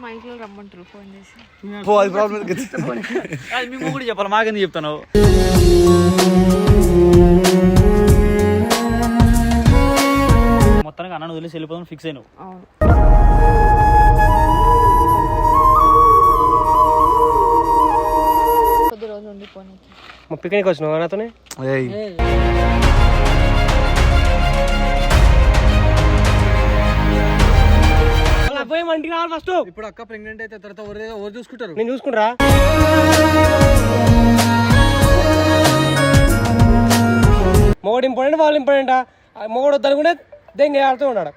మా ఇంట్లో రమ్మంటారు ఫోన్ చేసి. పో అది ప్రాబ్లం అది మేము కూడా చెప్పాలి మాకెందుకు చెప్తాను మొత్తానికి అన్నను వదిలేసి వెళ్ళిపోదాం ఫిక్స్ అయినావు. అవును. కొద్ది రోజులు ఉండిపోనీకి మా పిక్నిక్ వచ్చినావు నాతోనే? పోయి మా ఇంటికి రావాలి ఫస్ట్ ఇప్పుడు అక్క ప్రెగ్నెంట్ అయితే తర్వాత ఎవరు ఎవరు చూసుకుంటారు? నేను చూసుకుంటా. మొగడు ఇంపార్టెంట్ వాళ్ళు ఇంపార్టెంటా మొగడు వద్దనుకుంటే దెంగ ఆడుతూ ఉన్నాడు.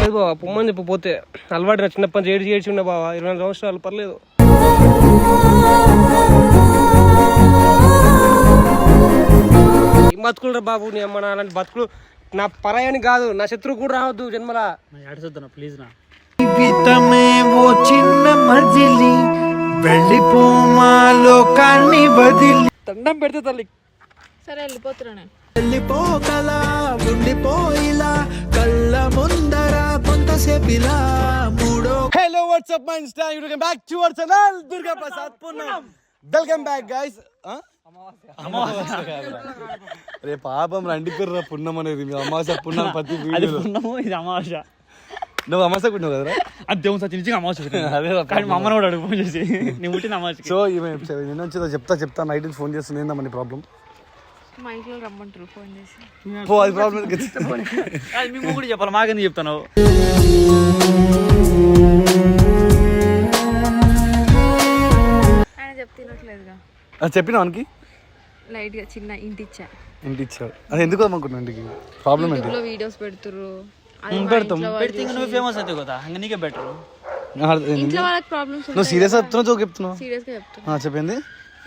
లేదు బావా పొమ్మని చెప్పు పోతే. అలవాటు చిన్నప్పటి నుంచి ఏడ్చి ఏడ్చి ఉన్నా బావా. ఇరవై నాలుగు సంవత్సరాలు పర్లేదు. బతుకులు బాబు నీ అమ్మ నా అలాంటి బతుకులు. నా పరాయని కాదు నా శత్రువు కూడా రావద్దు జన్మలా. ప్లీజ్ నా. జీవితమే ఓ చిన్న మజిలి వెళ్ళిపోమా లోకాన్ని వదిలి. దండం పెడితే తల్లి. సరే వెళ్ళిపోతున్నా నేను. వెళ్ళిపోగలా ఉండిపోయిలా కళ్ళ ముందర కొంతసేపిలా మూడో hello WhatsApp my Insta you welcome back to our channel Durga Prasad Purnam welcome back guys రే పాపం రండి కుర్ర పుణ్యం అనేది. మీ అమావాస్య పుణ్యం ప్రతి అది ఇది అమావాస నువ్వు అమావాస్య పుణ్యం కదరా? అది దేవుని సత్యం నుంచి అమావాస అదే కానీ మా అమ్మని కూడా అడుగు ఫోన్ చేసి. నేను పుట్టిన అమావాసకి సో ఈమె నిన్న వచ్చి చెప్తా చెప్తా నైట్ నుంచి ఫోన్ చేస్తుంది ఏందమ్మా ప్రాబ్లం? మా ఇంట్లో రమ్మంటారు ఫోన్ చేసి. పో అది ప్రాబ్లం అది మేము కూడా చెప్పాలి మాకెందుకు చెప్తాను ఆయన చెప్తినట్లేదుగా చెప్పిన వానికి? లైట్గా చిన్న ఇంటి ఇచ్చా ఇంటి ఇచ్చాడు అది ఎందుకు అనుకుంటున్నా ఇంటికి? ప్రాబ్లం ఏంటి? యూట్యూబ్లో వీడియోస్ మా పెడతాం. పెడితే ఇంకా నువ్వు ఫేమస్ అవుతావు కదా ఇంకా నీకే బెటర్? ఇంట్లో వాళ్ళకి ప్రాబ్లమ్స్ నువ్వు సీరియస్ చెప్తున్నావు జోక్ చెప్తున్నావు? సీరియస్గా చెప్తున్నా. చెప్పింది?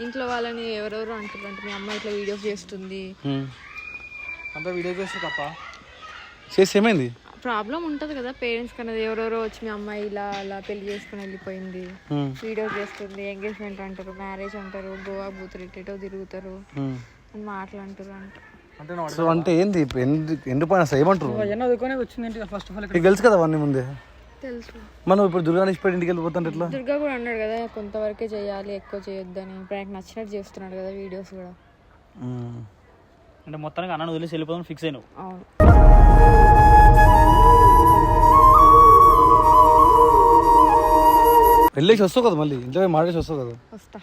ఇంట్లో వాళ్ళని ఎవరెవరు అంటారు అంటే మీ అమ్మ ఇట్లా వీడియోస్ చేస్తుంది. అంతా వీడియో చేస్తే తప్ప? చేసి ఏమైంది? ప్రాబ్లం ఉంటుంది కదా పేరెంట్స్ కన్నది ఎవరెవరో వచ్చి మీ అమ్మాయి ఇలా అలా పెళ్ళి చేసుకుని వెళ్ళిపోయింది. వీడియోస్ చేస్తుంది ఎంగేజ్మెంట్ అంటారు మ్యారేజ్ అంటారు గోవా బూతులు ఇటో తిరుగుతారు. అని మాటలు అంటారు అంట సో అంటే ఏంది ఎండిపోయిన అసలు ఏమంటారు వచ్చింది ఫస్ట్ ఆఫ్ ఆల్ నీకు తెలుసు కదా అవన్నీ ముందే? తెలుసు. మనం ఇప్పుడు దుర్గా ఇష్టపడి ఇంటికి వెళ్ళిపోతుంటే ఎట్లా? దుర్గా కూడా అన్నాడు కదా కొంతవరకే చేయాలి ఎక్కువ చేయొద్దని. ఇప్పుడు ఆయనకు నచ్చినట్టు చేస్తున్నాడు కదా వీడియోస్ కూడా. అంటే మొత్తానికి అన్నను వదిలేసి వెళ్ళిపోదాం ఫిక్స్ అయినావు. అవును. వెళ్ళేసి వస్తావు కదా మళ్ళీ? ఇంట్లో మాడేసి వస్తావు కదా? వస్తా?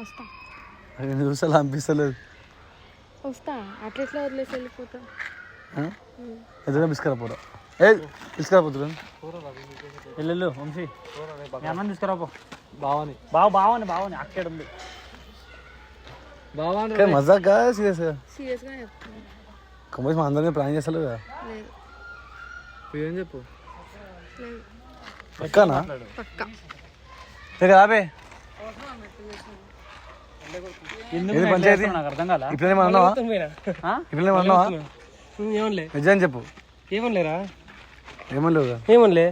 వస్తా. అది చూసాలా అనిపిస్తలేదు. వస్తా అట్లా ఎట్లా వదిలేసి వెళ్ళిపోతా? ఆ? ఎదురుగా బిస్కరా పోరా. ఏ బిస్కరా పోతురా? వెళ్ళు వంశీ. అన్నం బావని. బావ బావని బావని అక్కడ ఉంది. బావా కానీ మజాకా? సీరియస్ సీరియస్గా కమేష్ మా అందరినీ ప్లాన్ చేస్తలేవు కదా లేదు ఏం చెప్పు? పక్కానా? పక్కా. ఇక రాబే ఎందుకు ఏది పంచాయతీ? నాకు అర్థం కాలా? ఇప్పుడు ఏమన్నా అన్నావా? ఇప్పుడు ఏమన్నా అన్నావా? ఏమనలే నిజం చెప్పు. ఏమనలేరా ఏమలేవుగా ఏమనలే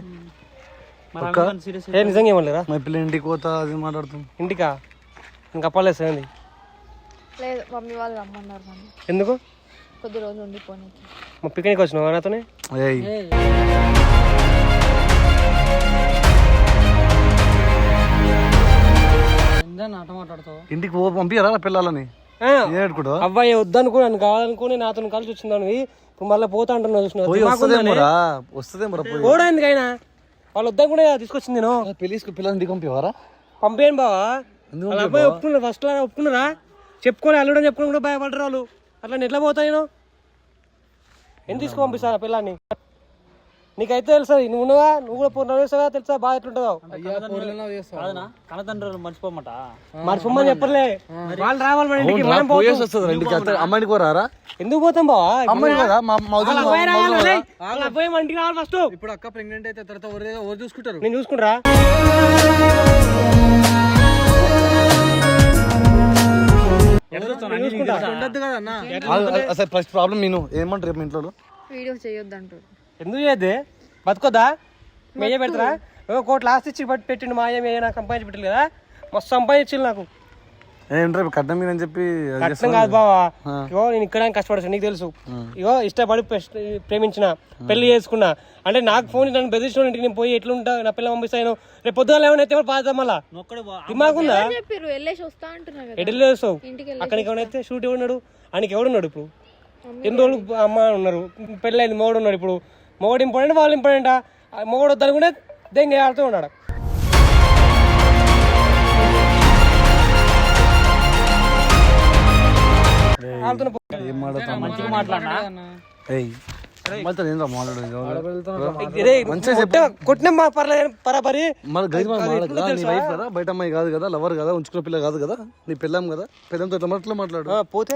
ఏ నిజంగా ఏమనలేరా మా పిల్ల ఇంటికి పోతా అది మాట్లాడుతాం ఇంటికా? ఇంకా అప్పలేస్తుంది లేదు మమ్మీ వాళ్ళు రమ్మన్నారు నన్ను ఎందుకు? కొద్ది రోజులు ఉండిపోనీకి. మా పిక్నిక్ వచ్చినావు నాతోనే? ఇంటికి పో పంపించారా పిల్లలని? అబ్బాయి వద్దనుకో నన్ను కావాలనుకుని నాతో కలిసి వచ్చిందాను ఇప్పుడు మళ్ళీ పోతా అంటున్నా చూసిన ఎందుకైనా వాళ్ళు వద్దనుకునే తీసుకొచ్చింది నేను. పెళ్ళికి పిల్లల్ని ఇంటికి పంపివారా పంపేను బావా. వాళ్ళ అబ్బాయి ఒప్పుకున్నారు ఫస్ట్ ఒప్పుకున్నారా చెప్పుకోలే అల్లుడని చెప్పుకుని కూడా భయపడరు వాళ్ళు. అట్లా నేను ఎట్లా పోతా నేను? ఎందుకు తీసుకు పంపిస్తాను ఆ పిల్లాన్ని? నీకైతే తెలుసా నువ్వు ఉన్నవా? నువ్వు కూడా పూర్ణ వేసావా తెలుసా? బాగా ఎట్లుంటుందో? కాదనా కన్నతండ్రులు మర్చిపోమట. మరి సుమ్మని చెప్పలే. వాళ్ళు రావాలి మన ఇంటికి మనం. పోయేసి అమ్మాయిని కోరారా ఎందుకు పోతాం బావా? అమ్మాయి కదా మా అబ్బాయి రావాలి మన ఇంటికి ఫస్ట్ ఇప్పుడు అక్క ప్రెగ్నెంట్ అయితే తర్వాత ఎవరు ఎవరు చూసుకుంటారు? నేను అసలు ఫస్ట్ ప్రాబ్లం నేను ఏమంటారు ఇంట్లో వీడియోస్ చేయొద్దు అంటారు ఎందుకు చేయద్దే? బతుకోద్దా? మేయ పెడతారా? ఒక కోటి లాస్ట్ ఇచ్చి పట్టి పెట్టిండు మా అయ్య మేయ నాకు సంపాదించి పెట్టిండు కదా? మస్తు సంపాదించిండు నాకు. ఏంట్రా కట్నం మీద అని చెప్పి చేస్తావా? కాదు బావా. ఇగో నేను ఇక్కడ కష్టపడతాను నీకు తెలుసు. ఇగో ఇష్టపడి ప్రేమించిన పెళ్ళి చేసుకున్నా. అంటే నాకు ఫోన్ నన్ను బెదిరించిన ఇంటికి నేను పోయి ఎట్లుంటా నా పిల్ల పంపిస్తాను రేపు పొద్దున ఏమైనా అయితే బాధ మళ్ళా దిమాగ్ ఉందా చెప్పారు వెళ్ళేసి వస్తా అంటున్నా కదా. ఎటు వెళ్ళేస్తావు ఇంటికి అక్కడికి ఎవరైతే షూట్ ఎవడున్నాడు? ఆయనకి ఎవడున్నాడు ఇప్పుడు? ఎన్ని రోజులు అమ్మ ఉన్నారు? పెళ్ళైంది మొగడు ఉన్నాడు ఇప్పుడు. మొగడు ఇంపార్టెంట్ వాళ్ళు ఇంపార్టెంటా? మొగడు వద్దనుకుంటే దెంగ ఆడుతూ ఉన్నాడు. మంచిగా మాట్లాడినా? కొట్టినా మా పర్లేదు పరాపరి. బయట అమ్మాయి కాదు కదా? లవర్ కదా? ఉంచుకున్న పిల్ల కాదు కదా? నీ పిల్లం కదా? పిల్లంతో ఎట్లా మాట్లా మాట్లాడు పోతే?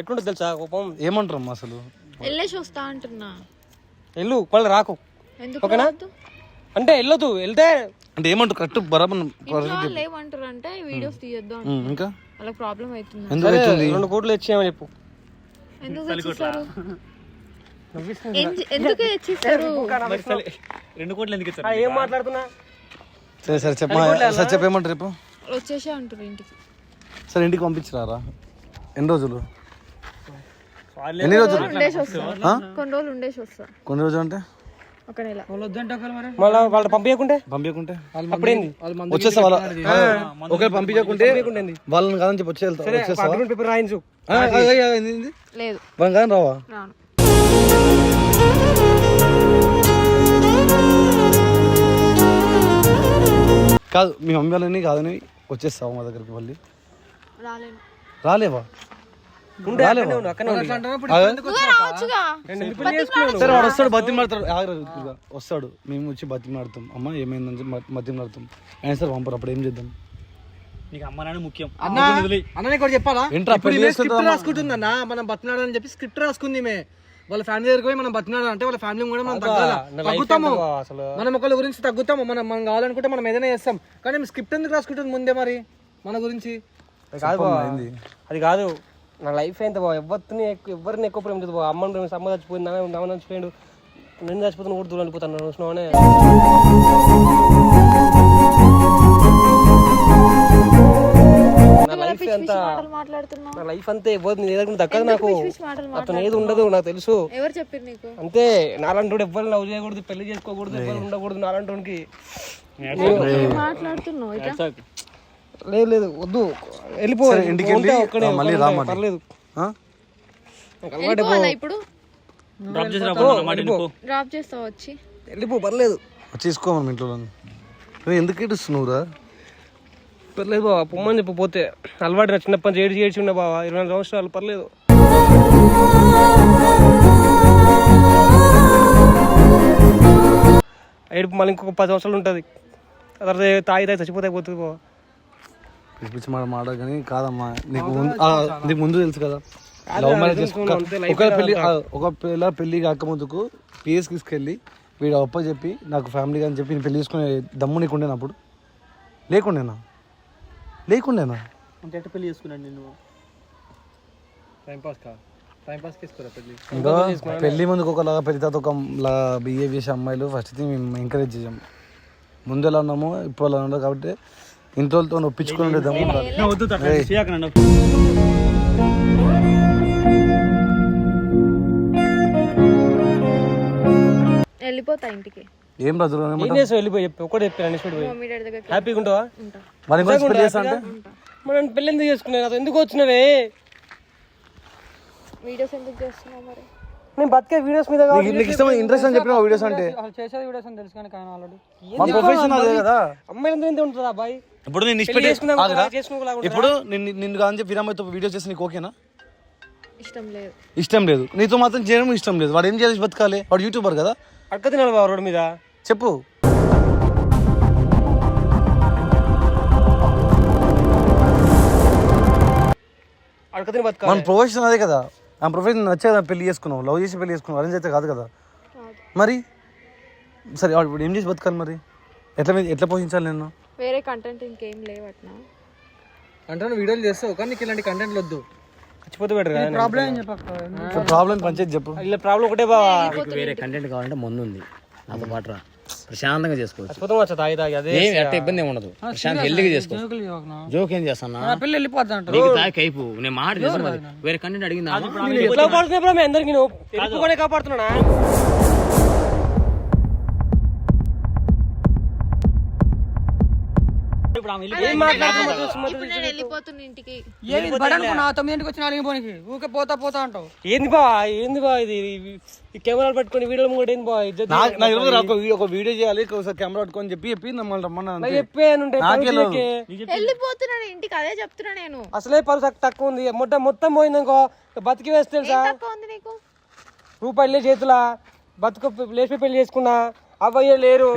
ఎట్లుంటుంది తెలుసా? కోపం? ఏమంటారమ్మా అసలు? వెళ్ళేసి వస్తా అంటున్నా. వెళ్ళు మళ్ళీ రాకు. ఎందుకు ఓకేనా? అంటే వెళ్ళొద్దు వెళ్తే అంటే ఏమంటారు? కరెక్ట్ బరాబర్ ఏమంటారు అంటే వీడియోస్ తీయొద్దు ఇంకా? వాళ్ళకి ప్రాబ్లం అవుతుంది. ఎందుకు సరే, అవుతుంది? రెండు కోట్లు ఇచ్చేయమని చెప్పు. ఎందుకు రెండు కోట్లు ఎందుకు ఇచ్చారు? ఆ, ఏం మాట్లాడుతున్నా? సరే సరే చెప్పమా సరే చెప్పేమంటారు రేపు వచ్చేసే అంటారు ఇంటికి. సరే ఇంటికి పంపించిరారా? ఎన్ని రోజులు? ఎన్ని రోజులు? కొన్ని రోజులు ఉండేసి వస్తా. కొన్ని రోజులు అంటే? ఒక నెల. మళ్ళీ వాళ్ళు పంపించకుంటే? పంపించకుంటే? అప్పుడేంది? వచ్చేస్తా వాళ్ళ ఒకవేళ పంపించకుంటే వాళ్ళని కాదని చెప్పి పేపర్ రాయించు? లేదు. వాళ్ళని కాదని రావా? కాదు మీ మమ్మీ వాళ్ళని కాదని వచ్చేస్తావా మా దగ్గరికి మళ్ళీ? రాలేవా? సరే వాడు వస్తాడు ఇదిగో, వస్తాడు. మేము వచ్చి బతిమాడతాం అమ్మ ఏమైందని చెప్పి బతిమాడతాం ఆయన సార్ పంపరు అప్పుడు ఏం చేద్దాం? నీకు అమ్మ నాన్న ముఖ్యం. అన్న చెప్పాలా? స్క్రిప్ట్ మనం బతినాడని చెప్పి స్క్రిప్ట్ రాసుకుంది ఈమె. వాళ్ళ ఫ్యామిలీ దగ్గరికి పోయి మనం బతినాడు అంటే వాళ్ళ ఫ్యామిలీ కూడా మనం తగ్గాల? తగ్గుతాము. మనం ఒకళ్ళ గురించి తగ్గుతాము. మనం మనం కావాలనుకుంటే మనం ఏదైనా చేస్తాం. కానీ స్క్రిప్ట్ ఎందుకు రాసుకుంటుంది ముందే మరి? మన గురించి? అది కాదు బావ. అది కాదు. నా లైఫ్ ఎంత బావ ఎవరిని ఎక్కువ ఎవరిని ఎక్కువ ప్రేమ బావ అమ్మని ప్రేమ అమ్మ చచ్చిపోయింది నాన్న నాన్న చచ్చిపోయాడు. నేను చచ్చిపోతాను కూడా దూరం వెళ్ళిపోతాను చూసినావనే నా లైఫ్ మాట్లాడుతున్నావు. నా లైఫ్ అంతే ఎవరు నీ దగ్గర దక్కదు నాకు. అతను ఏది ఉండదు నాకు తెలుసు. ఎవరు చెప్పారు నీకు? అంతే నాలంటోడు ఎవ్వరు లవ్ చేయకూడదు పెళ్ళి చేసుకోకూడదు ఎవ్వరు ఉండకూడదు నాలంటోనికి. ఏం మాట్లాడుతున్నావు? లేదు లేదు వద్దు. వెళ్ళిపో ఇంటికి వెళ్ళి, మళ్ళీ ఒక్కడే, రా మళ్ళీ. పర్లేదు. ఇప్పుడు? డ్రాప్ చేసి. డ్రాప్ చేస్తావు వచ్చి. వెళ్ళిపో పర్లేదు. వచ్చి తీసుకో మనం ఇంట్లో ఎందుకు ఏడుస్తున్నావురా? పర్లేదు బావ పొమ్మని చెప్పు పోతే. అలవాటు నా చిన్నప్పటి నుంచి ఏడ్చి ఏడ్చి ఉన్నా బావ. ఇరవై నాలుగు సంవత్సరాలు పర్లేదు. ఏడుపు మళ్ళీ ఇంకొక పది సంవత్సరాలు ఉంటుంది. తర్వాత తాగి తాగి చచ్చిపోతే పోతుంది బావ. పిచ్చి పిచ్చి మాట మాట కానీ కాదమ్మా నీకు ముందు ఆ, నీకు ముందు తెలుసు కదా లవ్ మ్యారేజ్ చేసుకో అంతే, life ఒక పెళ్ళి ఆ, ఒక పిల్ల పెళ్ళి కాక ముందుకు పిఎస్ తీసుకెళ్ళి వీడు అప్ప చెప్పి నాకు ఫ్యామిలీ అని చెప్పి నేను పెళ్ళి చేసుకునే దమ్ము నీకు ఉండేనా అప్పుడు? లేకుండేనా? లేకుండేనా? అంటే ఎట్ట పెళ్ళి చేసుకున్నాను నేను టైం పాస్ కా? టైం పాస్ తీసుకోరా పెళ్ళి ఇంకా పెళ్ళి ముందుకు ఒకలాగా పెళ్ళి తర్వాత ఒక బిహేవ్ చేసే అమ్మాయిలు ఫస్ట్ థింగ్ మేము ఎంకరేజ్ చేసాం. ముందు ఎలా ఉన్నామో ఇప్పుడు అలా ఉండదు కాబట్టి చేయక నన్ను వెళ్ళిపోతా ఇంటికి. ఏం రాజు ఏం చేసావు? వెళ్ళిపోయి చెప్పి. ఒకటి చెప్పి అన్ని పోయి. మమ్మీ డాడీ దగ్గర హ్యాపీగా ఉంటావా? మరి పెళ్ళి చేస్తా అంటే మనం పెళ్ళి ఎందుకు చేసుకున్నావు? కదా ఎందుకు వచ్చినవే? వీడియోస్ ఎందుకు చేస్తున్నావు మరి? నేను బతికే వీడియోస్ మీద నీకు ఇంట్రెస్ట్ అని చెప్పిన వీడియోస్ అంటే? వాళ్ళు చేసేది వీడియోస్ అని తెలుసు కానీ కానీ ఆల్రెడీ. మన ప్రొఫెషన్ అదే కదా. అమ్మాయిలంతా ఎంత ఉంటుంది అబ్బాయి? ఇప్పుడు నేను ఒకలా ఇప్పుడు నిన్ను నిన్ను కాని చెప్పి వీరమ్మతో వీడియో చేసి నీకు ఓకేనా? ఇష్టం లేదు. ఇష్టం లేదు. నీతో మాత్రం చేయడం ఇష్టం లేదు. వాడు ఏం చేయాలి? బతకాలి. వాడు యూట్యూబర్ కదా. అడక తినాలి బావ రోడ్డు మీద. చెప్పు. మన ప్రొఫెషన్ అదే కదా. ఆ ప్రొఫెషన్ నచ్చే కదా పెళ్ళి చేసుకున్నావు. లవ్ చేసి పెళ్ళి చేసుకున్నావు. అరేంజ్ అయితే కాదు కదా. మరి? సరే వాడు ఇప్పుడు ఏం చేసి బతకాలి మరి? ఎట్లా మీద- ఎట్లా పోషించాలి నేను వేరే కంటెంట్ ఇంకేం లేవట్నా అంటే వీడియోలు చేస్తావు కానీ నీకు ఇలాంటి కంటెంట్ వద్దు చచ్చిపోతే బెటర్ ప్రాబ్లం ఏం చెప్పక్క ప్రాబ్లం పంచాయతీ చెప్పు. ఇలా ప్రాబ్లం ఒకటే బావా. వేరే కంటెంట్ కావాలంటే ముందు ఉంది నాతో పాటు రా. ప్రశాంతంగా చేసుకోవచ్చు. పోతాం వచ్చా తాగి తాగి అదే ఏమి అట్ట ఇబ్బంది ఉండదు. ప్రశాంత్ హెల్దీగా చేసుకోవచ్చు జోక్ ఏం చేస్తానా? పిల్లలు వెళ్ళిపోద్ది అంటారు. నీకు తాగి కైపు. నేను మాట చేస్తాను వేరే కంటెంట్ అడిగిందా? అందరికి నువ్వు ఇప్పుడు ఆమె ఏం మాట్లాడుతున్నావు? ఇప్పుడు నేను వెళ్ళిపోతున్నా ఇంటికి. ఏది బడి అనుకున్నా తొమ్మిదింటికి వచ్చిన నాలుగు పోనీకి. ఊకే పోతా పోతా అంటావు. ఏంది బా ఏంది బా ఇది? ఈ కెమెరాలు పట్టుకొని వీడియోలు కూడా ఏంది బా? ఇజ్జత్ నాకు నాకు తెలియదు రా, ఒక వీడియో ఒక వీడియో చేయాలి ఒకసారి కెమెరా పట్టుకొని చెప్పి చెప్పి మమ్మల్ని రమ్మన్నా నాకే. వెళ్ళిపోతున్నాను ఇంటికి అదే చెప్తున్నా నేను. అసలే పరుసు తక్కు- తక్కువ ఉంది. మొత్తం మొత్తం పోయిందనుకో ఇక బతికి వేస్తే తెలుసా? తక్కువ ఉంది నీకు? రూపాయలు లేవు చేతులా? బతుకు లేచి పెళ్ళి చేసుకున్నా? అవ్వయ్య లేరు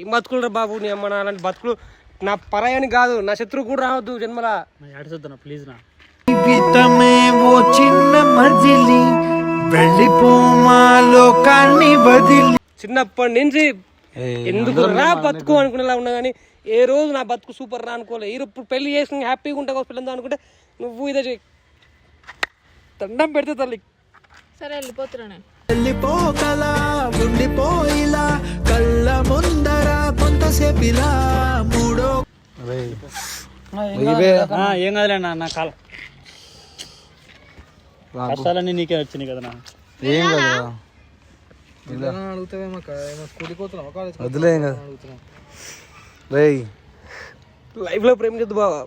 ఏం బతుకులు రా బాబు నీ అమ్మ నా అలాంటి బతుకులు. నా పరాయని కాదు నా శత్రువు కూడా రావద్దు జన్మలా. ప్లీజ్ నా జీవితమే ఓ చిన్న మజిలి వెళ్ళిపోమా లోకాన్ని వదిలి. చిన్నప్పటి నుంచి ఎందుకు రా బతుకు అనుకునేలా ఉన్నా కానీ ఏ రోజు నా బతుకు సూపర్ రా అనుకోలే. ఈ ఇప్పుడు పెళ్ళి చేసుకుని హ్యాపీగా ఉంటా పిల్లలు అనుకుంటే నువ్వు ఇదే చెయ్యి దండం పెడితే తల్లి సరే వెళ్ళిపోతున్నా నేను. వెళ్ళిపోకలా ఉండిపోయిలా కళ్ళ ముందర కొంతసేపిలా మూడో ఏం కాదులే నా కాల. కష్టాలన్నీ నీకే వచ్చినాయి కదా నా ఏం కదా వదిలేం కదా రేయ్. లైఫ్లో ప్రేమించద్దు బావా.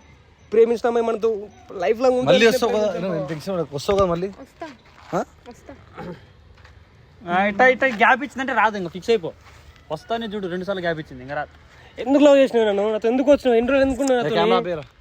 ప్రేమించినామే మనతో లైఫ్ లాంగ్ మళ్ళీ వస్తావు కదా. వస్తావు కదా మళ్ళీ? ఇట్లా ఇట్లా గ్యాప్ ఇచ్చిందంటే రాదు ఇంకా ఫిక్స్ అయిపో. వస్తానే చూడు రెండు సార్లు గ్యాప్ ఇచ్చింది ఇంకా రాదు. ఎందుకు లవ్ చేసినావు నన్ను? నాతో ఎందుకు వచ్చినావు? ఎన్ని రోజులు ఎందుకున్నావు